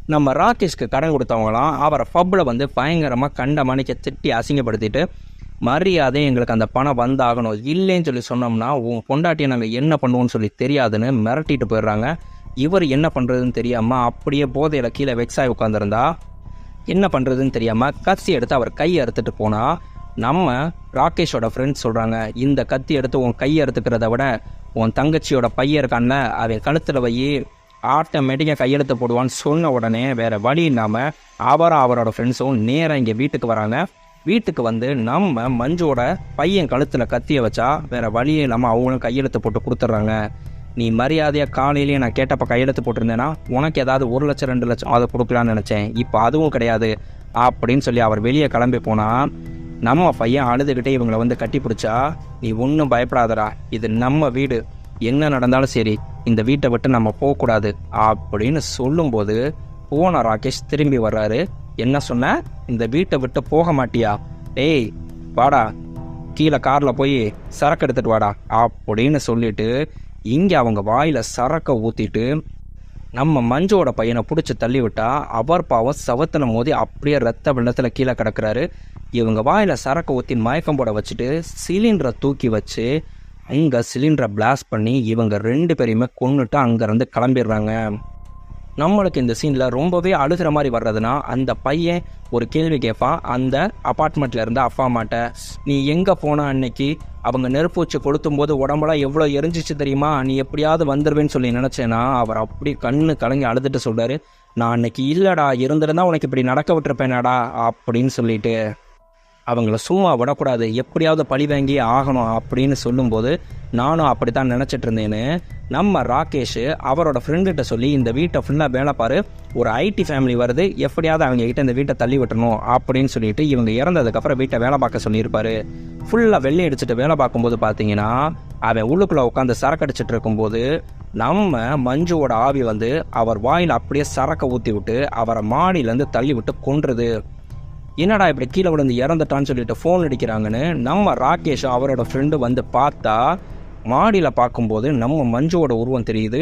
நம்ம ராகேஷ்க்கு கடன் கொடுத்தவங்களாம் அவரை பப்பில் வந்து பயங்கரமாக கண்ட மணிக்க திட்டி அசிங்கப்படுத்திட்டு மரியாதை எங்களுக்கு அந்த பணம் வந்தாகணும். இல்லைன்னு சொல்லி சொன்னோம்னா உன் பொண்டாட்டியை நாங்கள் என்ன பண்ணுவோம்னு சொல்லி தெரியாதுன்னு மிரட்டிட்டு போயிடுறாங்க. இவர் என்ன பண்ணுறதுன்னு தெரியாமல் அப்படியே போதையில் கீழே வெக்ஸாகி உட்காந்துருந்தா என்ன பண்ணுறதுன்னு தெரியாமல் கத்தி எடுத்து அவர் கையை அறுத்துட்டு போனால் நம்ம ராகேஷோட ஃப்ரெண்ட்ஸ் சொல்கிறாங்க இந்த கத்தி எடுத்து உன் கையை அறுத்துக்கிறத விட உன் தங்கச்சியோட பையன் இருக்கான்ல அவன் கழுத்தில் வை ஆட்டோமேட்டிக்காக கையெழுத்து போடுவான்னு சொன்ன உடனே வேறு வழி இல்லாமல் அவரும் அவரோட ஃப்ரெண்ட்ஸும் நேராக இங்கே வீட்டுக்கு வராங்க. வீட்டுக்கு வந்து நம்ம மஞ்சோட பையன் கழுத்தில் கத்தியை வச்சா வேறு வழியே இல்லாமல் அவங்களும் கையெழுத்து போட்டு கொடுத்துட்றாங்க. நீ மரியாதையாக காலையிலேயே நான் கேட்டப்ப கையெழுத்து போட்டிருந்தேன்னா உனக்கு ஏதாவது ஒரு லட்சம் ரெண்டு லட்சம் அதை கொடுக்கலான்னு நினச்சேன். இப்போ அதுவும் கிடையாது. அப்படின்னு சொல்லி அவர் வெளியே கிளம்பி போனால் நம்ம பையன் அழுதுகிட்டே இவங்களை வந்து கட்டி பிடிச்சா நீ ஒன்றும் பயப்படாதடா. இது நம்ம வீடு. என்ன நடந்தாலும் சரி இந்த வீட்டை விட்டு நம்ம போகக்கூடாது அப்படின்னு சொல்லும்போது போன ராகேஷ் திரும்பி வர்றாரு. என்ன சொன்ன? இந்த வீட்டை விட்டு போக மாட்டியா? டேய் வாடா கீழே காரில் போய் சரக்கு எடுத்துட்டு வாடா அப்படின்னு சொல்லிட்டு இங்கே அவங்க வாயில் சரக்கை ஊற்றிட்டு நம்ம மஞ்சோட பையனை பிடிச்சி தள்ளிவிட்டா அவர் பாவம் சவத்துல மோதி அப்படியே ரத்த வெள்ளத்தில் கீழே கிடக்கிறாரு. இவங்க வாயில் சரக்கை ஊற்றி மயக்கம் போட வச்சுட்டு சிலிண்டரை தூக்கி வச்சு அங்கே சிலிண்டரை பிளாஸ்ட் பண்ணி இவங்க ரெண்டு பேரையுமே கொண்டுட்டு அங்கேருந்து கிளம்பிடுறாங்க. நம்மளுக்கு இந்த சீனில் ரொம்பவே அழுகிற மாதிரி வர்றதுனா அந்த பையன் ஒரு கேள்வி கேட்பான் அந்த அப்பார்ட்மெண்ட்டில் இருந்த அப்பா அம்மாட்ட நீ எங்கே போன அன்னைக்கு? அவங்க நெருப்பு வச்சு கொளுத்தும் போது உடம்பெல்லாம் எவ்வளோ எரிஞ்சிச்சு தெரியுமா? நீ எப்படியாவது வந்துடுவேன்னு சொல்லி நினச்சேன்னா அவர் அப்படி கண்ணு கலங்கி அழுதுட்டு சொல்கிறாரு நான் அன்னைக்கு இல்லைடா இருந்திருந்தா உனக்கு இப்படி நடக்க விட்டுருப்பேனாடா அப்படின்னு சொல்லிட்டு அவங்கள சும்மா விடக்கூடாது. எப்படியாவது பழி வாங்கி ஆகணும் அப்படின்னு சொல்லும்போது நானும் அப்படி தான் நினச்சிட்டு இருந்தேன்னு நம்ம ராகேஷ் அவரோட ஃப்ரெண்டுகிட்ட சொல்லி இந்த வீட்டை ஃபுல்லாக வேலை பாரு. ஒரு ஐடி ஃபேமிலி வருது. எப்படியாவது அவங்க கிட்ட இந்த வீட்டை தள்ளி விட்டணும் அப்படின்னு சொல்லிட்டு இவங்க இறந்ததுக்கப்புறம் வீட்டை வேலை பார்க்க சொல்லியிருப்பாரு. ஃபுல்லாக வெள்ளை அடிச்சுட்டு வேலை பார்க்கும்போது பார்த்தீங்கன்னா அவன் உள்ளுக்குள்ளே உட்காந்து சரக்கடிச்சிட்டு இருக்கும்போது நம்ம மஞ்சுவோட ஆவி வந்து அவர் வாயில் அப்படியே சரக்கை ஊற்றி விட்டு அவரை மாடியிலேருந்து தள்ளி விட்டு கொன்றுது. என்னடா இப்படி கீழே விழுந்து இறந்துட்டான்னு சொல்லிட்டு ஃபோன் அடிக்கிறாங்கன்னு நம்ம ராகேஷ் அவரோட ஃப்ரெண்டு வந்து பார்த்தா மாடியில் பார்க்கும்போது நம்ம மஞ்சுவோட உருவம் தெரியுது.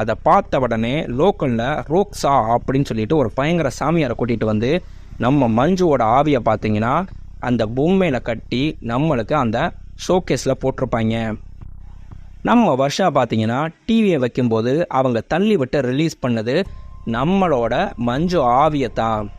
அதை பார்த்த உடனே லோக்கலில் ரோக்ஸா அப்படின்னு சொல்லிட்டு ஒரு பயங்கர சாமியாரை கூட்டிகிட்டு வந்து நம்ம மஞ்சுவோட ஆவியை பார்த்தீங்கன்னா அந்த பொம்மையில் கட்டி நம்மளுக்கு அந்த ஷோகேஸில் போட்டிருப்பாங்க. நம்ம வருஷா பார்த்தீங்கன்னா டிவியை வைக்கும்போது அவங்க தள்ளி விட்டு ரிலீஸ் பண்ணது நம்மளோட மஞ்சு ஆவியை தான்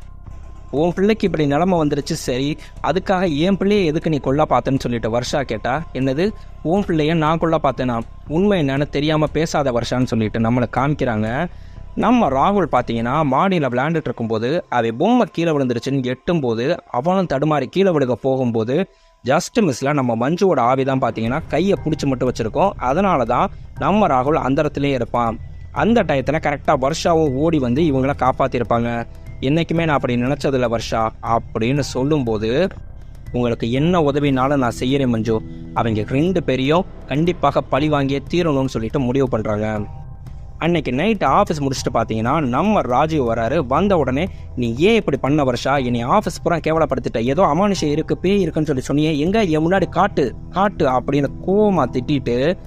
உன் பிள்ளைக்கு இப்படி நிலமை வந்துருச்சு சரி அதுக்காக என் பிள்ளையை எதுக்கு நீ கொல்ல பார்த்தேன்னு சொல்லிட்டு வருஷா கேட்டா என்னது? உன் பிள்ளைய நான் கொல்ல பார்த்தேனா? உண்மை என்னன்னு தெரியாமல் பேசாத வருஷான்னு சொல்லிட்டு நம்மளை காமிக்கிறாங்க. நம்ம ராகுல் பார்த்தீங்கன்னா மாடியில் விளையாண்டுட்டு இருக்கும்போது அவை பொம்மை கீழே விழுந்துருச்சுன்னு எட்டும்போது அவனும் தடுமாறி கீழே விழுக போகும்போது ஜஸ்ட் மிஸ்ல நம்ம மஞ்சுவோட ஆவி தான் பார்த்தீங்கன்னா கையை பிடிச்சி மட்டும் வச்சுருக்கோம். அதனால தான் நம்ம ராகுல் அந்த இடத்துலையே இருப்பான். அந்த டயத்தில் கரெக்டாக வருஷாவும் ஓடி வந்து இவங்கள காப்பாற்றிருப்பாங்க என்னைக்குமே நான் அப்படி நினச்சதில்ல வருஷா அப்படின்னு சொல்லும்போது உங்களுக்கு என்ன உதவினாலும் நான் செய்கிறேன் மஞ்சு. அவங்க ரெண்டு பேரையும் கண்டிப்பாக பழி வாங்கியே தீரணும்னு சொல்லிட்டு முடிவு பண்ணுறாங்க அன்னைக்கு நைட் ஆஃபீஸ் முடிச்சுட்டு பார்த்தீங்கன்னா நம்ம ராஜீவ் வராரு வந்த உடனே நீ ஏன் இப்படி பண்ண வருஷா? என்னை ஆஃபீஸ் பூரா கேவலப்படுத்திட்ட. ஏதோ அமானுஷம் இருக்கு பேய் இருக்குன்னு சொல்லி சொன்னியே எங்கே என் முன்னாடி காட்டு காட்டு அப்படின்னு கோவமாக திட்டிட்டு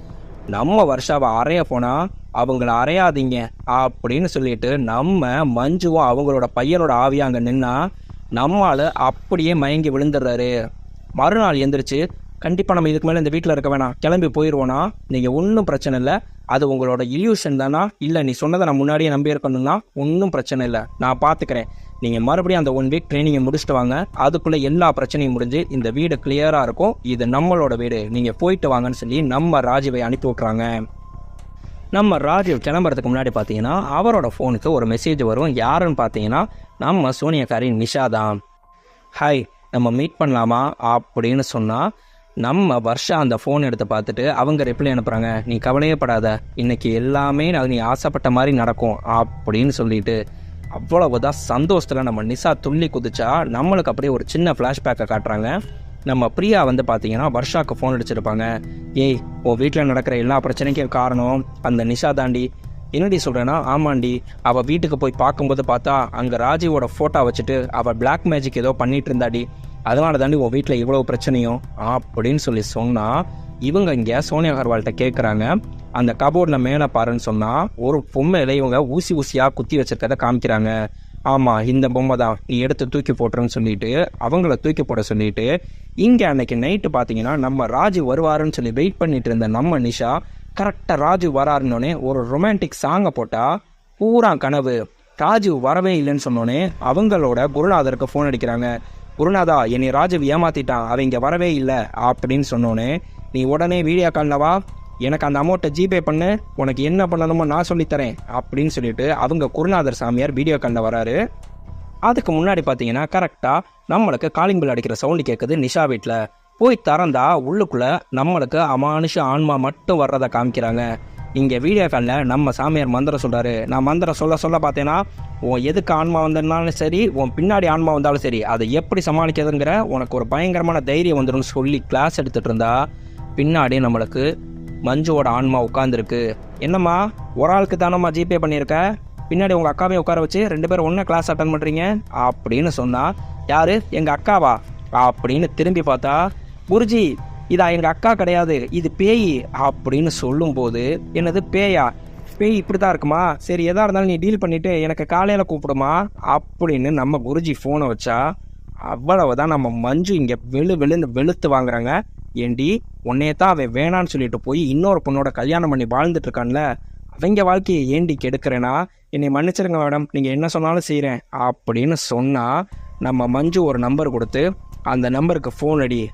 நம்ம வருஷாவை அறைய போனால் அவங்கள அறையாதீங்க அப்படின்னு சொல்லிட்டு நம்ம மஞ்சுவும் அவங்களோட பையனோட ஆவியா அங்கே நின்னா நம்மால் அப்படியே மயங்கி விழுந்துடுறாரு. மறுநாள் எந்திரிச்சு கண்டிப்பாக நம்ம இதுக்கு மேலே இந்த வீட்டில் இருக்க வேணாம். கிளம்பி போயிடுவோனா நீங்கள் ஒன்றும் பிரச்சனை இல்லை. அது உங்களோட இல்யூஷன் தானா? இல்லை நீ சொன்னதை நான் முன்னாடியே நம்பியிருக்கணும்னா ஒன்றும் பிரச்சனை இல்லை. நான் பார்த்துக்கிறேன் நீங்கள் மறுபடியும் அந்த ஒன் வீக் ட்ரைனிங்கை முடிச்சுட்டு வாங்க. அதுக்குள்ளே எல்லா பிரச்சனையும் முடிஞ்சு இந்த வீடு கிளியராக இருக்கும். இது நம்மளோட வீடு. நீங்கள் போயிட்டு வாங்கன்னு சொல்லி நம்ம ராஜீவை அனுப்பி விட்றாங்க நம்ம ராஜீவ் கிளம்புறதுக்கு முன்னாடி பார்த்தீங்கன்னா அவரோட ஃபோனுக்கு ஒரு மெசேஜ் வரும். யாருன்னு பார்த்தீங்கன்னா நம்ம சோனியாக்காரி நிஷா தான். ஹாய் நம்ம மீட் பண்ணலாமா? அப்படின்னு சொன்னால் நம்ம வருஷா அந்த ஃபோன் எடுத்து பார்த்துட்டு அவங்க ரிப்ளை அனுப்புகிறாங்க நீ கவலையே படாத. எல்லாமே நீ ஆசைப்பட்ட மாதிரி நடக்கும் அப்படின்னு சொல்லிட்டு அவ்வளவுதான் சந்தோஷத்தில் நம்ம நிஷா துள்ளி குதிச்சா நம்மளுக்கு அப்படியே ஒரு சின்ன ஃப்ளாஷ்பேக்கை காட்டுறாங்க. நம்ம பிரியா வந்து பார்த்தீங்கன்னா வர்ஷாக்கு ஃபோன் அடிச்சிருப்பாங்க. ஏய் உன் வீட்டில் நடக்கிற எல்லா பிரச்சனைக்கும் காரணம் அந்த நிஷா தாண்டி. என்னடி சொல்கிறேன்னா ஆமாண்டி அவள் வீட்டுக்கு போய் பார்க்கும்போது பார்த்தா அங்கே ராஜீவோட ஃபோட்டோ வச்சுட்டு அவள் பிளாக் மேஜிக் ஏதோ பண்ணிட்டு இருந்தாடி. அதனால தாண்டி உன் வீட்டில் இவ்வளோ பிரச்சனையும் அப்படின்னு சொல்லி சொன்னால் இவங்க இங்கே சோனியா அகர்வால்கிட்ட கேட்குறாங்க அந்த கபோர்டில் மேலே பாருன்னு சொன்னால் ஒரு பொம்மையில இவங்க ஊசி ஊசியாக குத்தி வச்சிருக்கத காமிக்கிறாங்க. ஆமாம் இந்த பொம்மை தான். நீ எடுத்து தூக்கி போட்டுருன்னு சொல்லிட்டு அவங்கள தூக்கி போட சொல்லிட்டு இங்கே அன்னைக்கு நைட்டு பார்த்தீங்கன்னா நம்ம ராஜு வருவாருன்னு சொல்லி வெயிட் பண்ணிட்டு இருந்த நம்ம நிஷா கரெக்டாக ராஜு வராருன்னொடனே ஒரு ரொமான்டிக் சாங்கை போட்டால் பூரா கனவு. ராஜு வரவே இல்லைன்னு சொன்னோடனே அவங்களோட குருநாதருக்கு ஃபோன் அடிக்கிறாங்க. குருநாதா என்னை ராஜு ஏமாத்திட்டான் அவன் இங்கே வரவே இல்லை அப்படின்னு சொன்னோன்னே நீ உடனே வீடியோ காலில் வா. எனக்கு அந்த அமௌண்ட்டை ஜிபே பண்ணு உனக்கு என்ன பண்ணணுமோ நான் சொல்லித்தரேன் அப்படின்னு சொல்லிட்டு அவங்க குருநாதர் சாமியார் வீடியோ காலில் வராரு. அதுக்கு முன்னாடி பார்த்தீங்கன்னா கரெக்டாக நம்மளுக்கு காலிங் பில் அடிக்கிற சவுண்டு கேட்குது நிஷா வீட்டில் போய் திறந்தா உள்ளுக்குள்ளே நம்மளுக்கு அமானுஷ ஆன்மா மட்டும் வர்றதை காமிக்கிறாங்க. இங்கே வீடியோ காலில் நம்ம சாமியார் மந்திரம் சொல்கிறாரு நான் மந்திரம் சொல்ல சொல்ல பார்த்தேன்னா உன் எதுக்கு ஆன்மா வந்திருந்தாலும் சரி உன் பின்னாடி ஆன்மா வந்தாலும் சரி அதை எப்படி சமாளிக்கிறதுங்கிற உனக்கு ஒரு பயங்கரமான தைரியம் வந்துடும் சொல்லி கிளாஸ் எடுத்துகிட்டு இருந்தா பின்னாடி நம்மளுக்கு மஞ்சுவோட ஆன்மா உட்காந்துருக்கு என்னம்மா ஒரு ஆளுக்கு தானம்மா ஜிபே பண்ணியிருக்க? பின்னாடி உங்கள் அக்காவையும் உட்கார வச்சு ரெண்டு பேரும் ஒன்றா கிளாஸ் அட்டன் பண்ணுறீங்க அப்படின்னு சொன்னால் யார்? எங்கள் அக்காவா? அப்படின்னு திரும்பி பார்த்தா குருஜி இதா எங்கள் அக்கா கிடையாது இது பேய். அப்படின்னு சொல்லும்போது என்னது பேயா? பேய் இப்படி தான் இருக்குமா? சரி எதாக இருந்தாலும் நீ டீல் பண்ணிவிட்டு எனக்கு காலையில் கூப்பிடுமா? அப்படின்னு நம்ம குருஜி ஃபோனை வச்சா அவ்வளவுதான் நம்ம மஞ்சு இங்கே வெளு வெளுன்னு வெளுத்து வாங்குறாங்க. ஏண்டி உன்னையே தான் அவன் வேணான்னு சொல்லிட்டு போய் இன்னொரு பொண்ணோட கல்யாணம் பண்ணி வாழ்ந்துட்டு இருக்கான்ல அவங்க வாழ்க்கையை ஏண்டி கெடுக்கிறேன்னா என்னை மன்னிச்சிருங்க மேடம் நீங்கள் என்ன சொன்னாலும் செய்கிறேன் அப்படின்னு சொன்னால் நம்ம மஞ்சு ஒரு நம்பர் கொடுத்து அந்த நம்பருக்கு ஃபோன் அடி.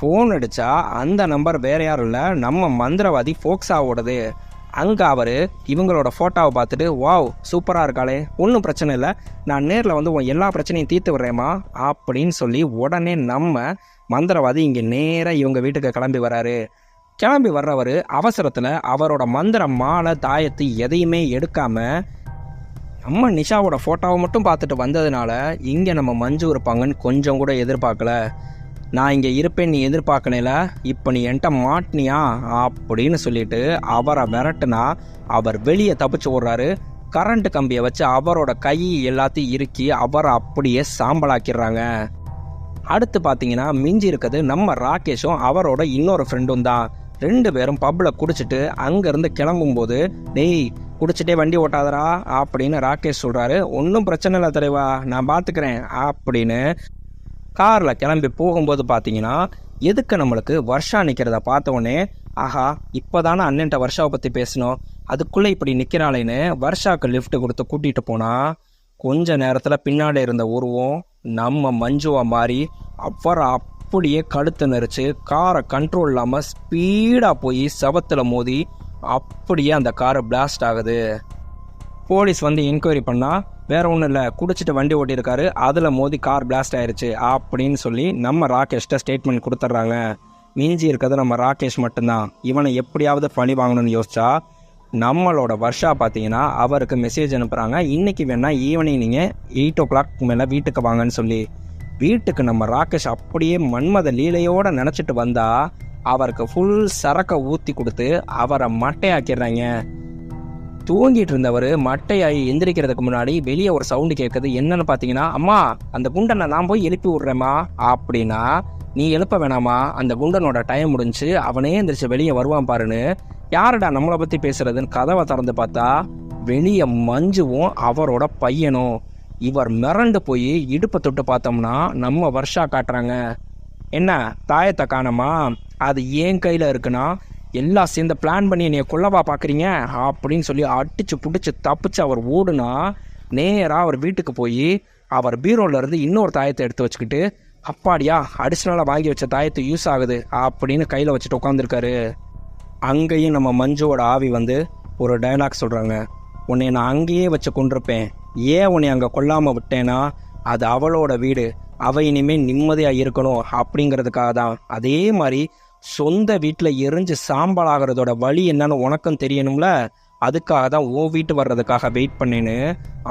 ஃபோன் அடித்தா அந்த நம்பர் வேறு யாரும் இல்லை நம்ம மந்திரவாதி ஃபோக்ஸாவோடது. அங்கே அவர் இவங்களோட ஃபோட்டோவை பார்த்துட்டு வாவ் சூப்பராக இருக்காளே ஒன்றும் பிரச்சனை இல்லை நான் நேரில் வந்து உன் எல்லா பிரச்சனையும் தீர்த்து விடுறேம்மா அப்படின்னு சொல்லி உடனே நம்ம மந்திரவாதி இங்கே நேராக இவங்க வீட்டுக்கு கிளம்பி வராரு. கிளம்பி வர்றவர் அவசரத்தில் அவரோட மந்திர மாலை தாயத்து எதையுமே எடுக்காமல் நம்ம நிஷாவோட ஃபோட்டோவை மட்டும் பார்த்துட்டு வந்ததுனால இங்கே நம்ம மஞ்சு இருப்பாங்கன்னு கொஞ்சம் கூட எதிர்பார்க்கல. நான் இங்கே இருப்பேன் நீ எதிர்பார்க்கணையில இப்போ நீ என்கிட்ட மாட்டினியா அப்படின்னு சொல்லிட்டு அவரை மிரட்டுனா அவர் வெளியே தப்பிச்சு ஓடுறாரு. கரண்ட் கம்பியை வச்சு அவரோட கை எல்லாத்தையும் இறுக்கி அவரை அப்படியே சாம்பலாக்கிடுறாங்க. அடுத்து பார்த்தீங்கன்னா மிஞ்சி இருக்கிறது நம்ம ராகேஷும் அவரோட இன்னொரு ஃப்ரெண்டும் தான். ரெண்டு பேரும் பப்பில் குடிச்சிட்டு அங்கேருந்து கிளம்பும்போது டேய் குடிச்சிட்டே வண்டி ஓட்டாதடா அப்படின்னு ராகேஷ் சொல்கிறாரு ஒன்றும் பிரச்சனை இல்லை தலைவா நான் பார்த்துக்கிறேன் அப்படின்னு காரில் கிளம்பி போகும்போது பார்த்தீங்கன்னா எதுக்கு நம்மளுக்கு வருஷா நிற்கிறத பார்த்தோடனே ஆஹா இப்போதானே அண்ணன்ட்ட வருஷாவை பற்றி பேசணும். அதுக்குள்ளே இப்படி நிற்கிறாளேன்னு வருஷாவுக்கு லிஃப்ட் கொடுத்து கூட்டிகிட்டு போனால் கொஞ்ச நேரத்தில் பின்னாடி இருந்த உருவம் நம்ம மஞ்சுவா மாதிரி அவரை அப்படியே கழுத்து நெரிச்சு காரை கண்ட்ரோல் இல்லாமல் ஸ்பீடாக போய் செவத்தில் மோதி அப்படியே அந்த காரை பிளாஸ்ட் ஆகுது. போலீஸ் வந்து என்கொயரி பண்ணால் வேற ஒன்றும் இல்லை குடிச்சிட்டு வண்டி ஓட்டியிருக்காரு அதில் மோதி கார் பிளாஸ்ட் ஆயிடுச்சு அப்படின்னு சொல்லி நம்ம ராகேஷ்ட ஸ்டேட்மெண்ட் கொடுத்துட்றாங்க. மிஞ்சி இருக்கிறது நம்ம ராகேஷ் மட்டும்தான். இவனை எப்படியாவது பழி வாங்கணும்னு யோசிச்சா நம்மளோட வர்ஷா பார்த்தீங்கன்னா அவருக்கு மெசேஜ் அனுப்புகிறாங்க இன்றைக்கி வேணால் ஈவினிங் நீங்கள் எயிட் ஓ கிளாக் மேலே வீட்டுக்கு வாங்கன்னு சொல்லி வீட்டுக்கு நம்ம ராகேஷ் அப்படியே மன்மத லீலையோடு நினச்சிட்டு வந்தால் அவருக்கு ஃபுல் சரக்கை ஊற்றி கொடுத்து அவரை மட்டையாக்கிடுறாங்க. தூங்கிட்டு இருந்தவர் மட்டையாகி எந்திரிக்கிறதுக்கு முன்னாடி வெளியே ஒரு சவுண்டு கேட்குது. என்னன்னு பார்த்தீங்கன்னா அம்மா அந்த குண்டனை நான் போய் எழுப்பி விட்றேம்மா. அப்படின்னா நீ எழுப்ப வேணாமா அந்த குண்டனோட டைம் முடிஞ்சு அவனே எந்திரிச்சு வெளியே வருவான் பாருன்னு யாருடா நம்மளை பற்றி பேசுறதுன்னு கதவை திறந்து பார்த்தா வெளியே மஞ்சுவும் அவரோட பையனும். இவர் மிரண்டு போய் இடுப்பை தொட்டு பார்த்தோம்னா நம்ம வருஷா காட்டுறாங்க. என்ன தாயத்தை காணமா? அது ஏன் கையில் இருக்குன்னா எல்லாம் சேர்ந்து பிளான் பண்ணி என்னைய கொள்ளவா பார்க்குறீங்க அப்படின்னு சொல்லி அடிச்சு பிடிச்சி தப்பிச்சு அவர் ஓடுனா நேராக அவர் வீட்டுக்கு போய் அவர் பீரோலேருந்து இன்னொரு தாயத்தை எடுத்து வச்சுக்கிட்டு அப்பாடியா அடிஷ்னலாக வாங்கி வச்ச தாயத்தை யூஸ் ஆகுது அப்படின்னு கையில் வச்சுட்டு உட்காந்துருக்காரு அங்கேயும் நம்ம மஞ்சுவோட ஆவி வந்து ஒரு டைலாக் சொல்கிறாங்க உன்னை நான் அங்கேயே வச்சு கொண்டிருப்பேன் ஏன் உன்னை அங்கே கொல்லாமல் விட்டேன்னா அது அவளோட வீடு. அவள் இனிமேல் நிம்மதியாக இருக்கணும் அப்படிங்கிறதுக்காக தான். அதே மாதிரி சொந்த வீட்டில் எரிஞ்சு சாம்பல் ஆகிறதோட வழி என்னன்னு உனக்கும் தெரியணும்ல? அதுக்காக தான் ஓ வீட்டு வர்றதுக்காக வெயிட் பண்ணேன்னு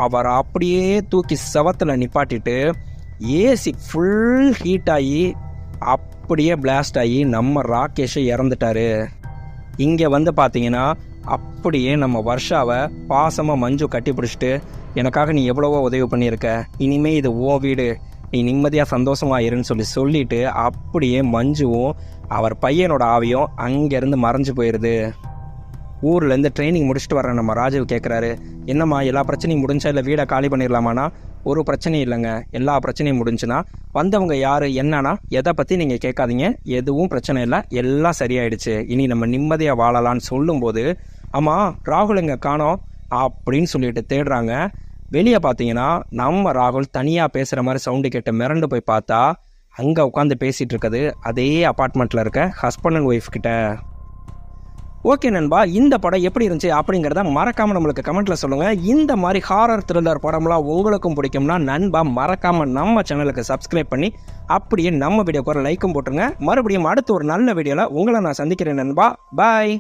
அவர் அப்படியே தூக்கி செவத்தில் நிப்பாட்டிட்டு ஏசி ஃபுல் ஹீட் ஆகி அப்படியே பிளாஸ்ட் ஆகி நம்ம ராகேஷை இறந்துட்டாரு. இங்கே வந்து பார்த்தீங்கன்னா அப்படியே நம்ம வர்ஷாவை பாசமாக மஞ்சு கட்டி பிடிச்சிட்டு எனக்காக நீ எவ்வளவோ உதவி பண்ணியிருக்க. இனிமே இது ஓ வீடு. நீ நிம்மதியாக சந்தோஷமாக இருன்னு சொல்லி சொல்லிட்டு அப்படியே மஞ்சுவும் அவர் பையனோட ஆவியும் அங்கேருந்து மறைஞ்சு போயிடுது ஊர்லேருந்து ட்ரைனிங் முடிச்சுட்டு வர நம்ம ராஜீவ் கேட்குறாரு என்னம்மா எல்லா பிரச்சனையும் முடிஞ்சா இல்லை வீடை காலி பண்ணிடலாமாண்ணா ஒரு பிரச்சனையும் இல்லைங்க. எல்லா பிரச்சனையும் முடிஞ்சுன்னா வந்தவங்க யார் என்னன்னா எதை பற்றி நீங்கள் கேட்காதீங்க. எதுவும் பிரச்சனை இல்லை. எல்லாம் சரியாயிடுச்சு. இனி நம்ம நிம்மதியாக வாழலாம்னு சொல்லும்போது ஆமாம் ராகுல் இங்கே காணோம் அப்படின்னு சொல்லிட்டு தேடுறாங்க. வெளியே பார்த்தீங்கன்னா நம்ம ராகுல் தனியாக பேசுகிற மாதிரி சவுண்டு கேட்டு மிரண்டு போய் பார்த்தா அங்கே உட்காந்து பேசிகிட்டு இருக்குது. அதே அப்பார்ட்மெண்ட்டில் இருக்க ஹஸ்பண்ட் அண்ட் ஒய்ஃப் கிட்ட. ஓகே நண்பா இந்த படம் எப்படி இருந்துச்சு அப்படிங்கிறத மறக்காமல் நம்மளுக்கு கமெண்ட்டில் சொல்லுங்கள் இந்த மாதிரி ஹாரர் த்ரில்லர் படம்லாம் உங்களுக்கும் பிடிக்கும்னா நண்பா மறக்காமல் நம்ம சேனலுக்கு சப்ஸ்கிரைப் பண்ணி அப்படியே நம்ம வீடியோக்கு ஒரு லைக்கும் போட்டுருங்க. மறுபடியும் அடுத்த ஒரு நல்ல வீடியோவில் உங்களை நான் சந்திக்கிறேன் நண்பா. பாய்